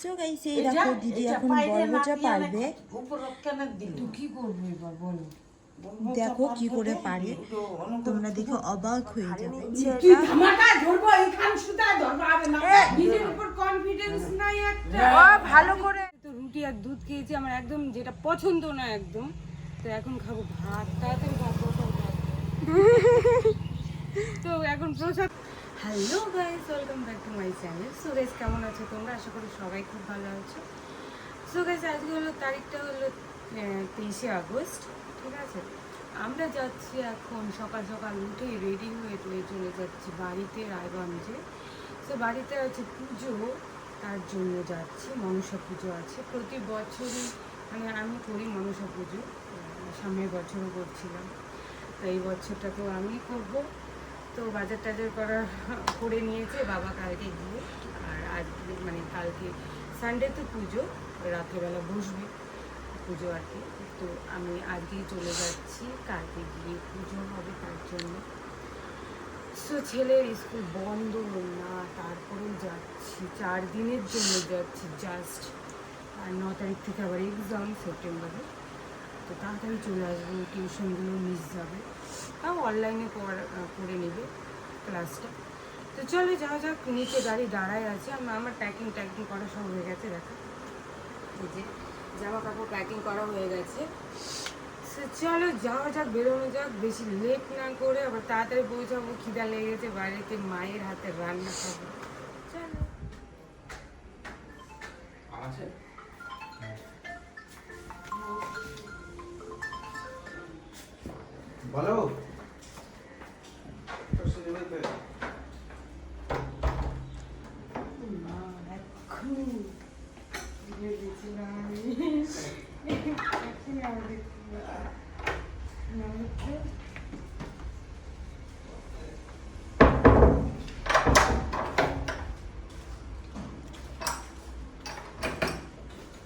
So guys এই দেখো দিদি এখন বড়ভজা পারবে। কি করব এবার বলো? দেখো কি করে পারে। তোমরা দেখে অবাক হয়ে যাবে। তুই ধামাকা ধরবো? এইখান সুতা ধরবো? হবে না নিজের উপর কনফিডেন্স নাই একটা। ভালো করে তো রুটি আর দুধ খেয়েছি আমার একদম যেটা পছন্দ না একদম। তো এখন খাব ভাত তাড়াতাড়ি ভাত। তো এখন প্রসাদ hello guys, welcome back to my channel. So guys, কেমন আছো তোমরা? আশা করি সবাই খুব ভালো আছো। সো গাইস, আজকে হলো তারিখটা হলো তেইশে আগস্ট, ঠিক আছে? আমরা যাচ্ছি এখন সকাল সকাল উঠে রেডি হয়ে টয়ে চলে যাচ্ছি বাড়িতে রায়গঞ্জে। সো বাড়িতে আছে পুজো, তার জন্য যাচ্ছি, মনসা পুজো আছে। প্রতি বছরই মানে আমি করি মনসা পুজো সামনের বছরও করছিলাম। তো এই বছরটা তো আমি করব। তো বাজার টাজার করা করে নিয়েছে বাবা কালকে গিয়ে। আর আজকে মানে কালকে সানডে তো পুজো, রাত্রেবেলা বসবে পুজো আর কি। তো আমি আজকেই চলে যাচ্ছি, কালকে গিয়ে পুজো হবে তার জন্য। সো ছেলের স্কুল বন্ধ, না, তারপরেও যাচ্ছি, চার দিনের জন্য যাচ্ছি জাস্ট আর ন তারিখ থেকে আবার এক্সাম সেপ্টেম্বরে। তো তাড়াতাড়ি চলে আসব টিউশনগুলো মিস যাবে। তাও অনলাইনে করে নেবে ক্লাসটা তো চলো যাওয়া যাক, নিচে গাড়ি দাঁড়ায় আছে। আমার আমার প্যাকিং ট্যাকিং করা সব হয়ে গেছে, দেখো। এই যে, জামা কাপড় প্যাকিং করা হয়ে গেছে। সে চলো যাওয়া যাক, বেরোনো যাক। বেশি লেট না করে আবার তাড়াতাড়ি পৌঁছাবো। খিদা লেগে গেছে বাড়িতে মায়ের হাতে রান্না খাব চলো। বলো মা এখন ভুলে গেছিলাম আমি এখন আর দেখতে পাচ্ছি না। না হচ্ছে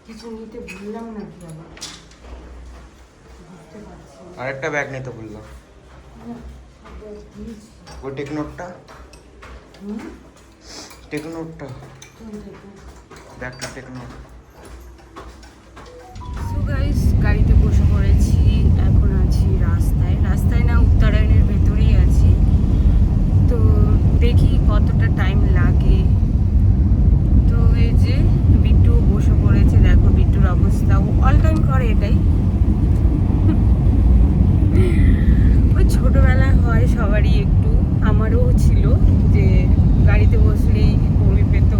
কিছু নিতে ভুললাম নাকি আবার বুঝতে পারছি না। আরেকটা ব্যাগ নিতে বললাম না, সব ব্যাগ দিয়েছি। ওই টেকনোটটা হুম? টেকনোটটা কোনটা কোনটা? ব্যাগটা টেকনোট সো গাইস গাড়িতে বসে পড়েছি এখন আছি রাস্তায় রাস্তায় না উত্তরায়ণের ভেতরেই আছি তো দেখি কতটা টাইম লাগে তো এই যে পড়েছে দেখো বিট্টুর অবস্থা অল টাইম করে এটাই। ওই ছোটবেলায় হয় সবারই একটু, আমারও ছিল যে গাড়িতে বসলেই বমি পেতো।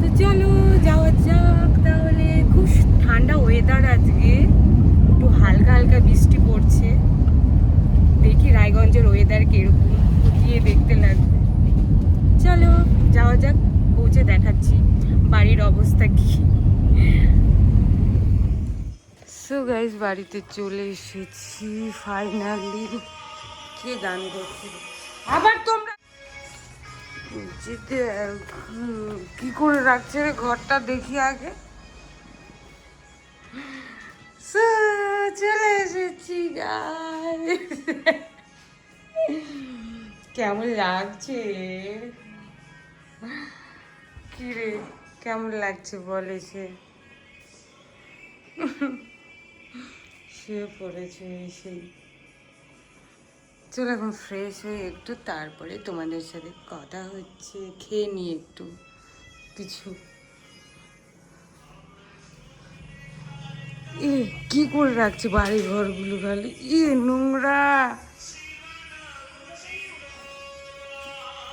তো চলো, যাওয়া যাক তাহলে। খুব ঠান্ডা ওয়েদার আজকে। একটু হালকা হালকা বৃষ্টি পড়ছে। দেখি রায়গঞ্জের ওয়েদার কীরকম। গিয়ে দেখতে লাগবে। চলো, যাওয়া যাক, পৌঁছে দেখাচ্ছি। বাড়ির অবস্থা কি? সো গাইজ বাড়িতে চলে এসেছি ফাইনালি কে গান করছে? আবার তোমরা যেতে, কি করে রাখছে ঘরটা দেখি আগে। চলে এসেছি। কেমন লাগছে? কি রে? কেমন লাগছে বলে সে সে পড়েছে সেই চলো এখন ফ্রেশ হয়ে একটু তারপরে তোমাদের সাথে কথা হচ্ছে, খেয়ে নিই একটু কিছু। এ, কি করে রাখছে বাড়ি ঘরগুলো খালি? ই নোংরা।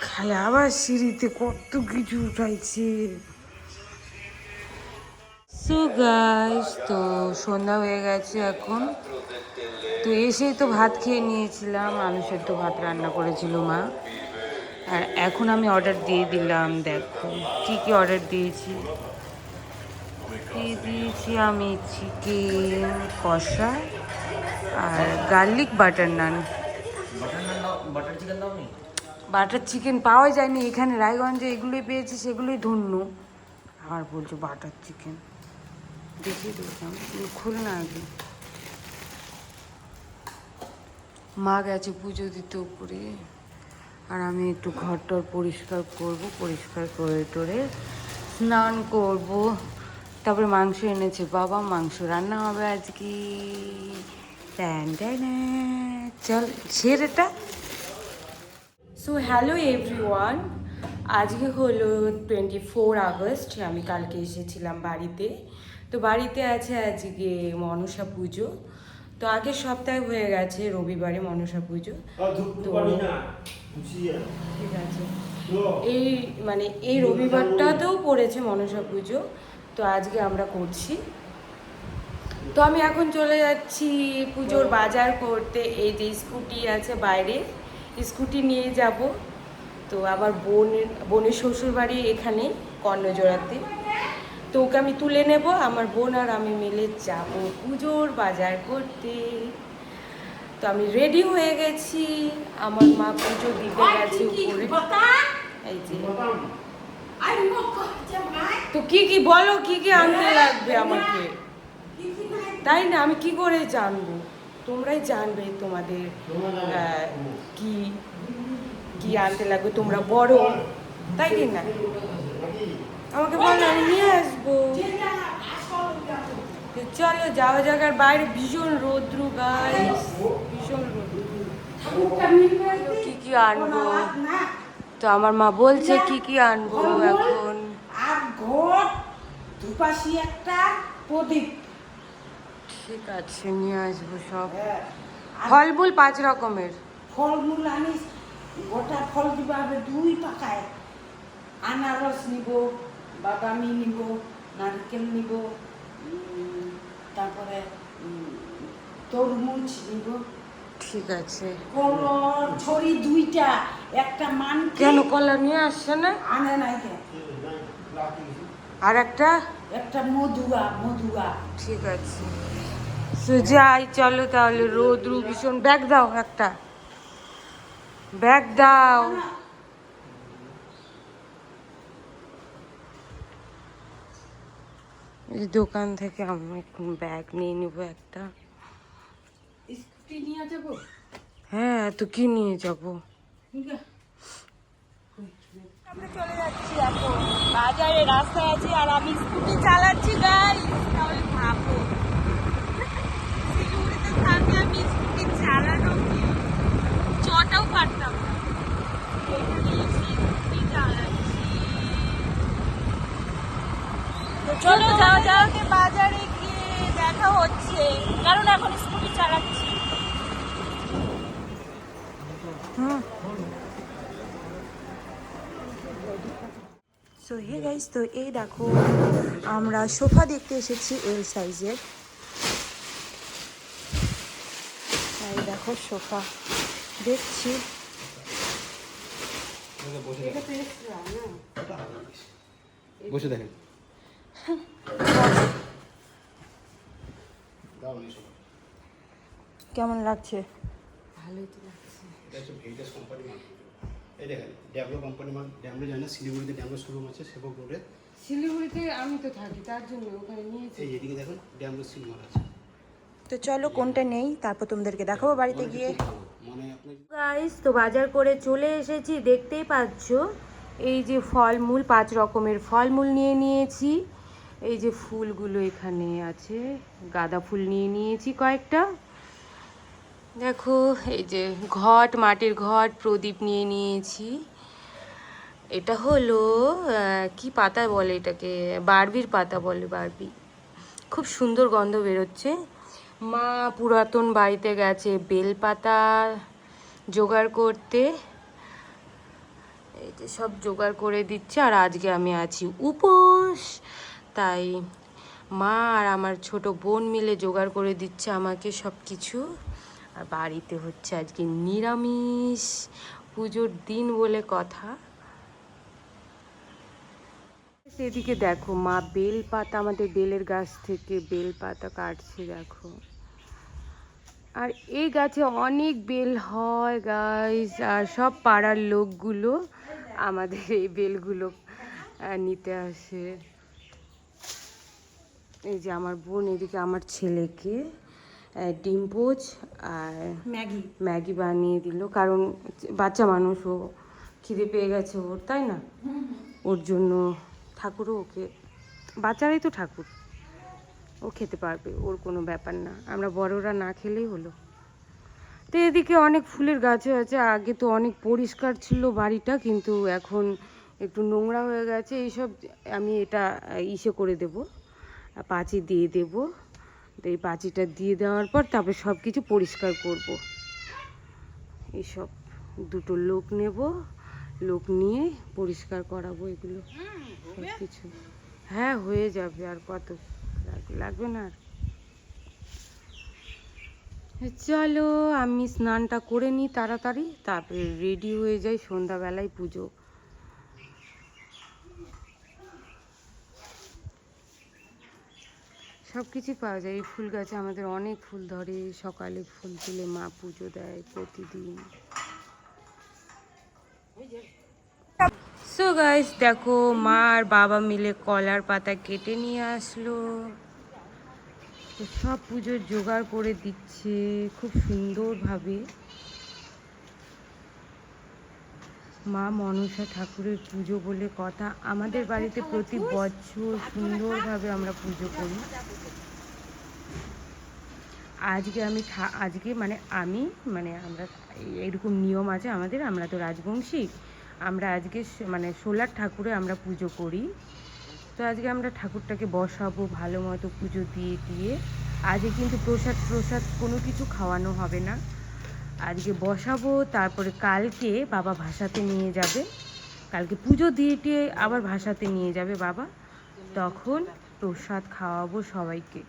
খালি আবার সিঁড়িতে কত কিছু উঠাইছে। সো গাইস তো সন্ধ্যা হয়ে গেছে এখন। তো এসেই তো ভাত খেয়ে নিয়েছিলাম আলু সেদ্ধ ভাত রান্না করেছিল মা। আর এখন আমি অর্ডার দিয়ে দিলাম দেখো কি কি অর্ডার দিয়েছি? দিয়ে দিয়েছি আমি চিকেন কষা আর garlic butter naan butter chicken পাওয়া যায়নি এখানে রায়গঞ্জে এগুলোই পেয়েছি সেগুলোই ধন্য আর বলছো বাটার চিকেন আগে। মা গেছে পুজো দিতে উপরে। আর আমি একটু ঘর টর পরিষ্কার করব, পরিষ্কার করে টরে স্নান করব। তারপরে মাংস এনেছে, বাবা মাংস রান্না হবে আজকে। চল সেরেটা সো হ্যালো এভরিওয়ান আজকে হলো টোয়েন্টি ফোর আগস্ট আমি কালকে এসেছিলাম বাড়িতে। তো বাড়িতে আছে আজকে মনসা পুজো। তো আগের সপ্তাহে হয়ে গেছে রবিবারে মনসা পুজো। তো ঠিক আছে। এই মানে এই রবিবারটাতেও পড়েছে মনসা পুজো। তো আজকে আমরা করছি। তো আমি এখন চলে যাচ্ছি পুজোর বাজার করতে। এই যে স্কুটি আছে বাইরে স্কুটি নিয়ে যাব। তো আবার বোনের বোনের শ্বশুর বাড়ি এখানে কর্ণজোড়াতে। তো ওকে আমি তুলে নেব আমার বোন আর আমি মিলে যাব পুজোর বাজার করতে। তো আমি রেডি হয়ে গেছি। আমার মা পুজো দিতে গেছে উপরে। এই যে। তো কি কি বলো কি কি আনতে লাগবে আমাকে? তাই না আমি কি করে জানব? তোমরাই জানবে তোমাদের আহ, কি কি আনতে লাগবে? তোমরা বড়। তাই কি না? আমাকে বলো আমি নিয়ে আসব। চলো যাওয়া জায়গার বাইরে ভীষণ রৌদ্র গাইস ভীষণ রৌদ্র। কি কি আনব? তো আমার মা বলছে কি কি আনব এখন। আর ঘট দুপাশি একটা প্রদীপ ঠিক আছে নিয়ে আসব সব। হ্যাঁ, ফলমূল পাঁচ রকমের। ফলমূল আনিস গোটা ফল দিবা হবে দুই পাকায়। আনারস নিব বাদামি নিব নারকেল নিব তারপরে তরমুজ নিব। ঠিক আছে। কলর ছড়ি দুইটা একটা মান কেন কলা নিয়ে আসছে না? আনে নাই আর একটা? একটা মধুয়া মধুয়া। ঠিক আছে। সো যাই চলো তাহলে রোদ্রু ভীষণ ব্যাগ দাও একটা। ব্যাগ দাও। এই দোকান থেকে আমি এখন ব্যাগ নিয়ে নিব একটা। স্কুটি নিয়ে যাব? হ্যাঁ তো কি নিয়ে যাব? আমরা চলে যাচ্ছি এখন। বাজারে রাস্তায় আছি আর আমি স্কুটি চালাচ্ছি গাই তাহলে ভাবো শিলিগুড়িতে থাকলে আমি স্কুটি চালানো কি চটাও পারতাম না এখানে এসে স্কুটি চালাচ্ছি তো চলো যাওয়া যাওয়াকে বাজারে গিয়ে দেখা হচ্ছে কারণ এখন স্কুটি চালাচ্ছি গাইস তো এই দেখো আমরা সোফা দেখতে এসেছি এল সাইজের এই দেখো সোফা দেখছি। বসে দেখেন। কেমন লাগছে? ভালোই তো লাগছে। এই দেখেন ড্যাবলো কোম্পানি মাল ড্যামলো জানে শিলিগুড়িতে ড্যামলো শোরুম আছে সেবক রোডে শিলিগুড়িতে আমি তো থাকি তার জন্য ওখানে নিয়েছি। এই এদিকে দেখুন ড্যামলো সিল মাল আছে। তো চলো কোনটা নেই তারপর তোমাদেরকে দেখাবো বাড়িতে গিয়ে। মানে গাইস তো বাজার করে চলে এসেছি দেখতেই পাচ্ছ? এই যে ফলমূল পাঁচ রকমের ফলমূল নিয়ে নিয়েছি। এই যে ফুলগুলো এখানে আছে গাঁদা ফুল নিয়ে নিয়েছি কয়েকটা। দেখো, এই যে ঘট, মাটির ঘট প্রদীপ নিয়ে নিয়েছি। এটা হলো কি পাতা বলে এটাকে? বারবির পাতা বলে বারবি। খুব সুন্দর গন্ধ বেরোচ্ছে। মা পুরাতন বাড়িতে গেছে বেলপাতা জোগাড় করতে। এই যে সব জোগাড় করে দিচ্ছে আর আজকে আমি আছি উপোস। তাই মা আর আমার ছোট বোন মিলে জোগাড় করে দিচ্ছে আমাকে সব কিছু আর বাড়িতে হচ্ছে আজকে নিরামিষ পুজোর দিন বলে কথা। সেদিকে দেখো, মা বেল পাতা আমাদের বেলের গাছ থেকে বেল পাতা কাটছে, দেখো। আর এই গাছে অনেক বেল হয় গাছ আর সব পাড়ার লোকগুলো আমাদের এই বেলগুলো নিতে আসে। এই যে আমার বোন এদিকে, আমার ছেলেকে। ডিম পোচ আর ম্যাগি। ম্যাগি বানিয়ে দিল। কারণ বাচ্চা মানুষ ও খিদে পেয়ে গেছে ওর তাই না? ওর জন্য ঠাকুরও ওকে বাচ্চারাই তো ঠাকুর। ও খেতে পারবে ওর কোনো ব্যাপার না। আমরা বড়রা না খেলেই হলো। তো এদিকে অনেক ফুলের গাছও আছে আগে তো অনেক পরিষ্কার ছিল বাড়িটা কিন্তু এখন একটু নোংরা হয়ে গেছে। এইসব আমি এটা ইসে করে দেব পাঁচি দিয়ে দেব। তো এই পাঁচিটা দিয়ে দেওয়ার পর তারপরে সব কিছু পরিষ্কার করব। এইসব দুটো লোক নেব, লোক নিয়ে পরিষ্কার করাবো এগুলো। সব কিছু হ্যাঁ হয়ে যাবে আর কত লাগ- লাগবে না আর। চলো, আমি স্নানটা করে নিই তাড়াতাড়ি, তারপরে রেডি হয়ে যাই সন্ধ্যাবেলায় পুজো। সব কিছুই পাওয়া যায়। এই ফুল গাছে আমাদের অনেক ফুল ধরে, সকালে ফুল তুলে মা পুজো দেয় প্রতিদিন। সো গাইস দেখো, মা আর বাবা মিলে কলার পাতা কেটে নিয়ে আসলো। সব পুজোর জোগাড় করে দিচ্ছে, খুব সুন্দরভাবে। মা মনসা ঠাকুরের পুজো বলে কথা। আমাদের বাড়িতে প্রতি বছর সুন্দরভাবে আমরা পুজো করি। আজকে আমি আজকে মানে আমি মানে আমরা এরকম নিয়ম আছে আমাদের, আমরা তো রাজবংশী। আমরা আজকে মানে সোলার ঠাকুরে আমরা পুজো করি। তো আজকে আমরা ঠাকুরটাকে বসাবো, ভালো মতো পুজো দিয়ে দিয়ে। আজকে কিন্তু প্রসাদ প্রসাদ কোনো কিছু খাওয়ানো হবে না। আজকে বসাবো, তারপরে কালকে বাবা ভাসাতে নিয়ে যাবে। কালকে পুজো দিয়ে টিয়ে আবার ভাসাতে নিয়ে যাবে বাবা। তখন প্রসাদ খাওয়াবো সবাইকে।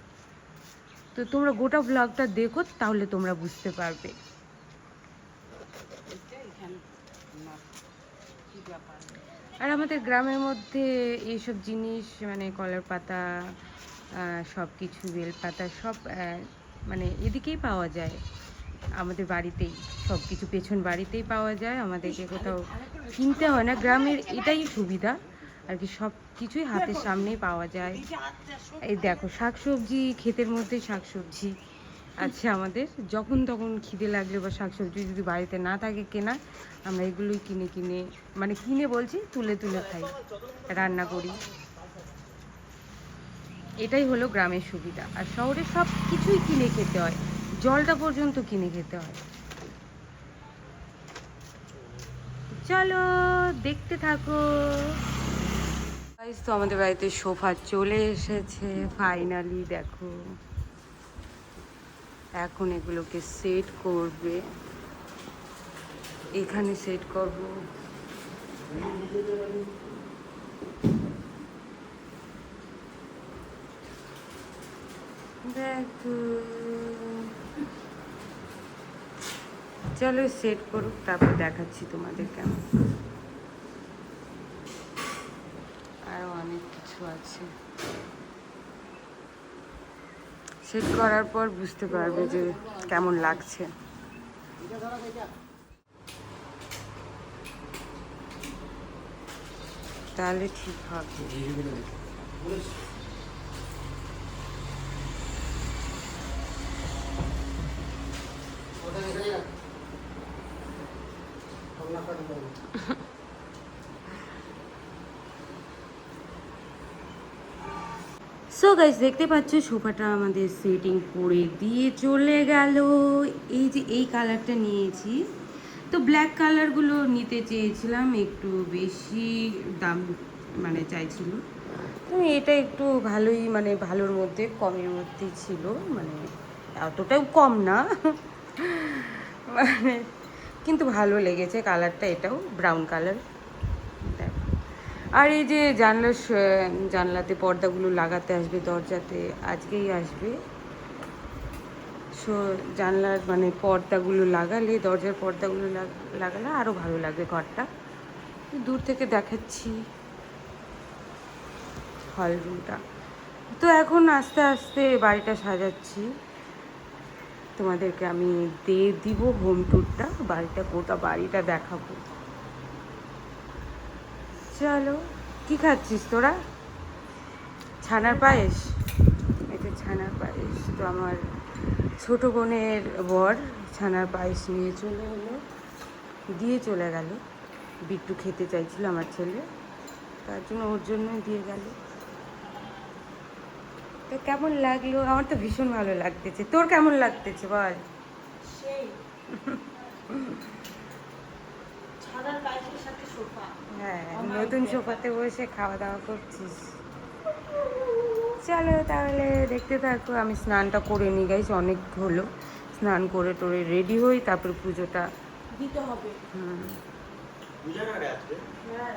তো তোমরা গোটা ব্লগটা দেখো, তাহলে তোমরা বুঝতে পারবে। আর আমাদের গ্রামের মধ্যে এইসব জিনিস মানে কলার পাতা সব কিছু বেলপাতা, সব মানে এদিকেই পাওয়া যায়। আমাদের বাড়িতেই সব কিছু পেছন বাড়িতেই পাওয়া যায়, আমাদেরকে কোথাও কিনতে হয় না। গ্রামের এটাই সুবিধা, আর কি সব কিছুই হাতের সামনেই পাওয়া যায়। এই দেখো, শাকসবজি, ক্ষেতের মধ্যে শাকসবজি আছে আমাদের। যখন তখন খিদে লাগলে বা শাকসবজি যদি বাড়িতে না থাকে কেনা, আমরা এগুলোই কিনে কিনে মানে কিনে বলছি, তুলে তুলে খাই, রান্না করি। এটাই হলো গ্রামের সুবিধা। আর শহরে সব কিছুই কিনে খেতে হয়। জলটা পর্যন্ত কিনে খেতে হয়। চলো, দেখতে থাকো। তো আমাদের বাড়িতে সোফা চলে এসেছে ফাইনালি দেখো। এখন এগুলোকে সেট করবে। এখানে সেট করব। দেখো। চলো সেট করুক, তারপর দেখাচ্ছি তোমাদের কেমন। আরও অনেক কিছু আছে। সেট করার পর বুঝতে পারবে যে কেমন লাগছে। তাহলে ঠিক হবে। সো গাইস দেখতে পাচ্ছ, সোফাটা আমাদের সেটিং করে দিয়ে চলে গেল। এই যে এই কালারটা নিয়েছি। তো ব্ল্যাক কালারগুলো নিতে চেয়েছিলাম, একটু বেশি দাম মানে চাইছিল। তো এটা একটু ভালোই মানে ভালোর মধ্যে, কমের মধ্যে ছিল। মানে এতটাও কম না। মানে কিন্তু ভালো লেগেছে কালারটা এটাও ব্রাউন কালার আর এই যে জানলার জানলাতে পর্দাগুলো লাগাতে আসবে, দরজাতে, আজকেই আসবে। সো, জানলার মানে পর্দাগুলো লাগালে, দরজার পর্দাগুলো লাগালে আরও ভালো লাগবে ঘরটা। দূর থেকে দেখাচ্ছি হল রুমটা তো এখন আস্তে আস্তে বাড়িটা সাজাচ্ছি। তোমাদেরকে আমি দিয়ে দিব হোম ট্যুরটা বাড়িটা গোটা বাড়িটা দেখাবো। চলো, কি খাচ্ছিস তোরা? ছানার পায়েস? এটা ছানার পায়েস, তো আমার ছোট বোনের বর ছানার পায়েস নিয়ে চলে এলো, দিয়ে চলে গেল। বিট্টু খেতে চাইছিল আমার ছেলে, তার জন্য ওর জন্যই দিয়ে গেল। তো কেমন লাগল? আমার তো ভীষণ ভালো লাগতেছে। তোর কেমন লাগতেছে বল? হ্যাঁ নতুন সোফাতে বসে খাওয়া দাওয়া করছিস। চলো তাহলে দেখতে থাকো আমি স্নানটা করে নিই গাইছি অনেক হলো। স্নান করে টোরে রেডি হই তারপরে পুজোটা দিতে হবে। হুম। না হ্যাঁ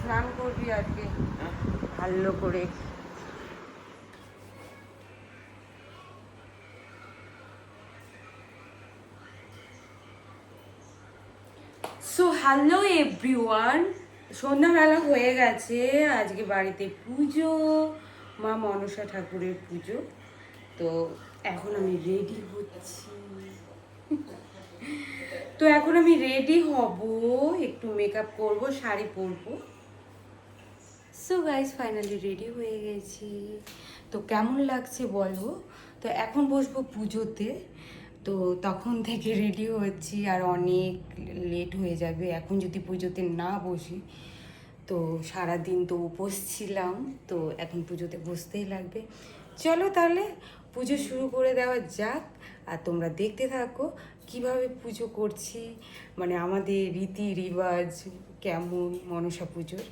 স্নান করবি আজকে। ভালো করে। সো হ্যালো এভরিওয়ান সন্ধ্যাবেলা হয়ে গেছে। আজকে বাড়িতে পুজো, মা মনসা ঠাকুরের পুজো। তো এখন আমি রেডি হচ্ছি। তো এখন আমি রেডি হব। একটু মেকআপ করব, শাড়ি পরবো। সো গাইজ ফাইনালি রেডি হয়ে গেছি। তো কেমন লাগছে বলো? তো এখন বসবো পুজোতে। তো তখন থেকে রেডি হচ্ছি আর অনেক লেট হয়ে যাবে। এখন যদি পুজোতে না বসি, তো সারাদিন তো উপোস ছিলাম, তো এখন পুজোতে বসতেই লাগবে। চলো তাহলে পুজো শুরু করে দেওয়া যাক, আর তোমরা দেখতে থাকো কীভাবে পুজো করছি মানে আমাদের রীতি রিবাজ কেমন মনসা পুজোর।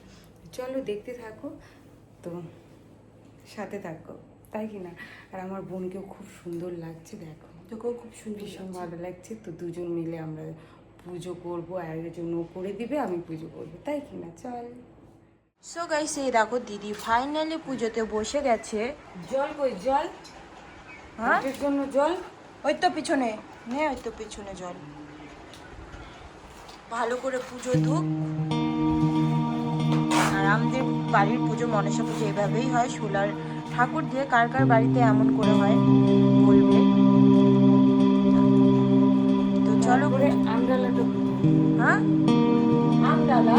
চলো দেখতে থাকো, তো সাথে থাকো। তাই কি না আর আমার বোনকেও খুব সুন্দর লাগছে, দেখো। তোকেও খুব সুন্দর ভীষণ ভালো লাগছে। তো দুজন মিলে আমরা পুজো করব ও করে দিবে আমি পুজো করব। তাই কি না? চল। সো গাইস এই দেখো দিদি ফাইনালি পুজোতে বসে গেছে। জল কই? জল? হ্যাঁ? জন্য জল? ওই তো পিছনে। নে ওই তো পিছনে জল। ভালো করে পুজো ধুক। আর আমাদের বাড়ির পুজো মনসা পুজো এভাবেই হয়। সোলার ঠাকুর দিয়ে কার কার বাড়িতে এমন করে হয় বলবে ঘুরে আমডালা করে হ্যাঁ? আমডালা?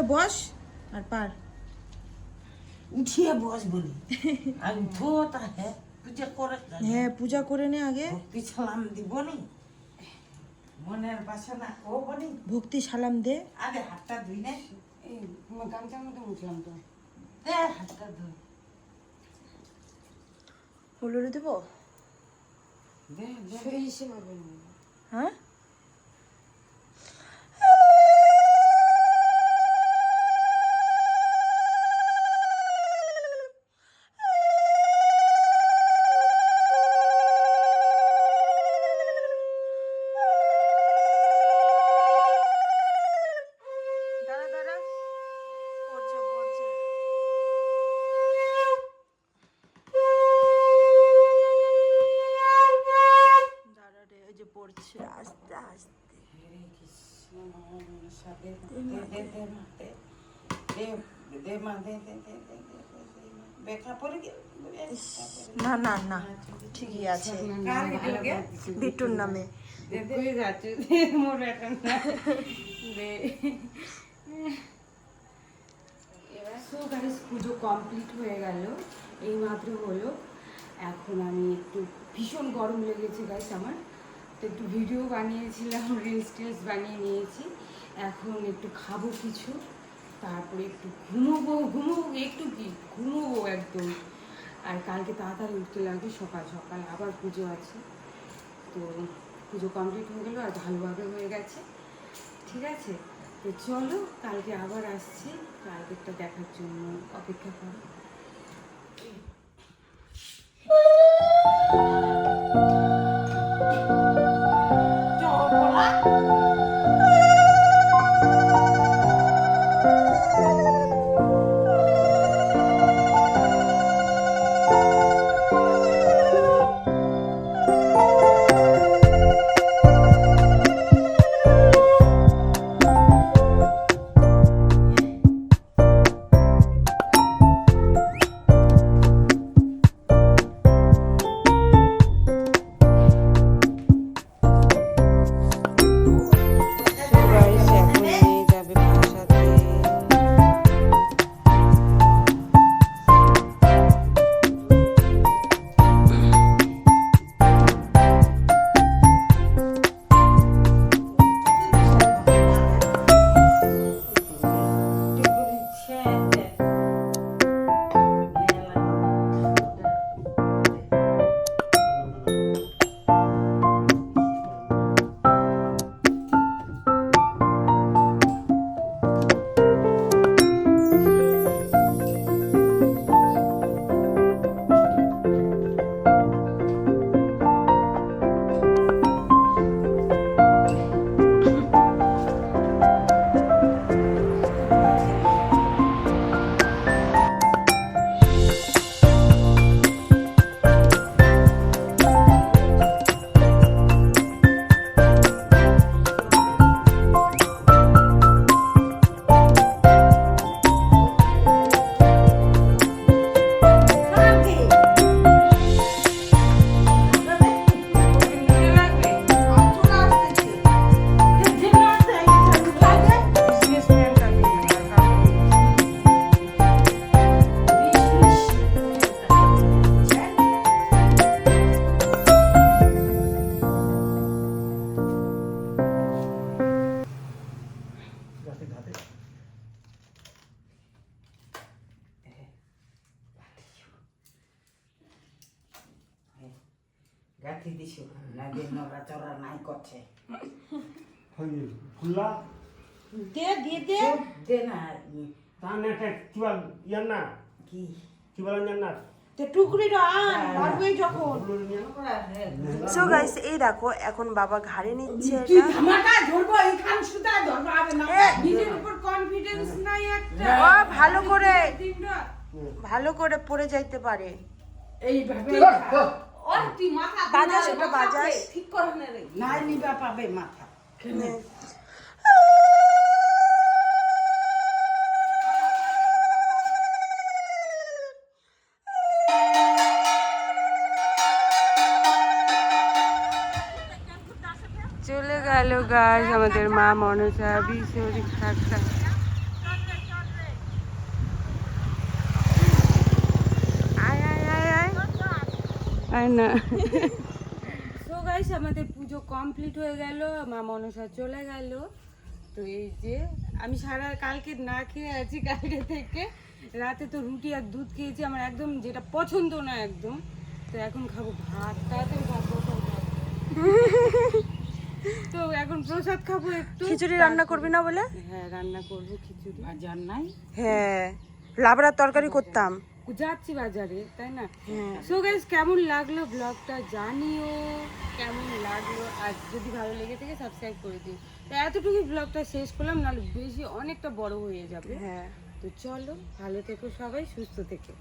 উঠে বস আর পার। উঠিয়ে বস বলি। হ্যাঁ পূজা করে হ্যাঁ পূজা করে নে আগে। ভক্তি সালাম দিব নি। মনের বাসনা ও বলি। ভক্তি সালাম দে। আগে হাতটা ধুই না। এই গামছার মধ্যে মুছলাম তো। দে হাতটা ধুই। হলুদ দেবো? দে দে। হ্যাঁ? আছে। বিট্টুর নামে কই যাচ্ছে মোর এখন না। দে। সো গাইস পুজো কমপ্লিট হয়ে গেল। এই মাত্র হলো। এখন আমি একটু ভীষণ গরম লেগেছে গাইস আমার। তো একটু ভিডিও বানিয়েছিলাম রিলস টিলস বানিয়ে নিয়েছি। এখন একটু খাব কিছু। তারপরে একটু ঘুমোবো ঘুমোবো একটু কি? ঘুমোবো একদম। আর কালকে তাড়াতাড়ি উঠতে লাগবে সকাল সকাল, আবার পুজো আছে। তো পুজো কমপ্লিট হয়ে গেলো আর ভালোভাবে হয়ে গেছে। ঠিক আছে? তো চলো, কালকে আবার আসছি। কালকেরটা দেখার জন্য অপেক্ষা করো। খুললা দে দিয়ে দে। দে না তাহলে একটা কি বল ইয়ার না? কি? কি বলেন জান না? তো টুকরিটা আন সো গাইস এই দেখো এখন বাবা ঘাড়ে নিচ্ছে তুই এটা। ধামাকা ধরবো এইখান সুতা ধরবো হবে না। নিজের উপর কনফিডেন্স নাই একটা। ও ভালো করে। ভালো করে পড়ে যাইতে পারে। এইভাবে ওর তুই মাথা বাজাস এটা বাজাস। ঠিক করে নে রে। নাই নিবা পাবে মাথা গাছ আমাদের মা মনসা বিশরী খাখা আয় আয় আয় আয়। আয় না। সো গাইস আমাদের পুজো কমপ্লিট হয়ে গেল মা মনসা চলে গেল। তো এই যে আমি সারা কালকে না খেয়ে আছি কালকে থেকে। রাতে তো রুটি আর দুধ খেয়েছি আমার একদম যেটা পছন্দ না একদম। তো এখন খাব ভাত তাড়াতাড়ি ভাত। তো এখন প্রসাদ খাব একটু। খিচুড়ি রান্না করবি না বলে? হ্যাঁ রান্না করব খিচুড়ি। বাজার নাই? হ্যাঁ লাবড়ার তরকারি করতাম। যাচ্ছি বাজারে তাই না? হ্যাঁ। সো গাইস কেমন লাগল ব্লগটা জানিও। কেমন লাগল? আর যদি ভালো লেগে থাকে সাবস্ক্রাইব করে দিও। তো এতটুকু ব্লগটা শেষ করলাম নাহলে বেশি অনেকটা বড় হয়ে যাবে। হ্যাঁ। তো চলো ভালো থেকো সবাই সুস্থ থেকো।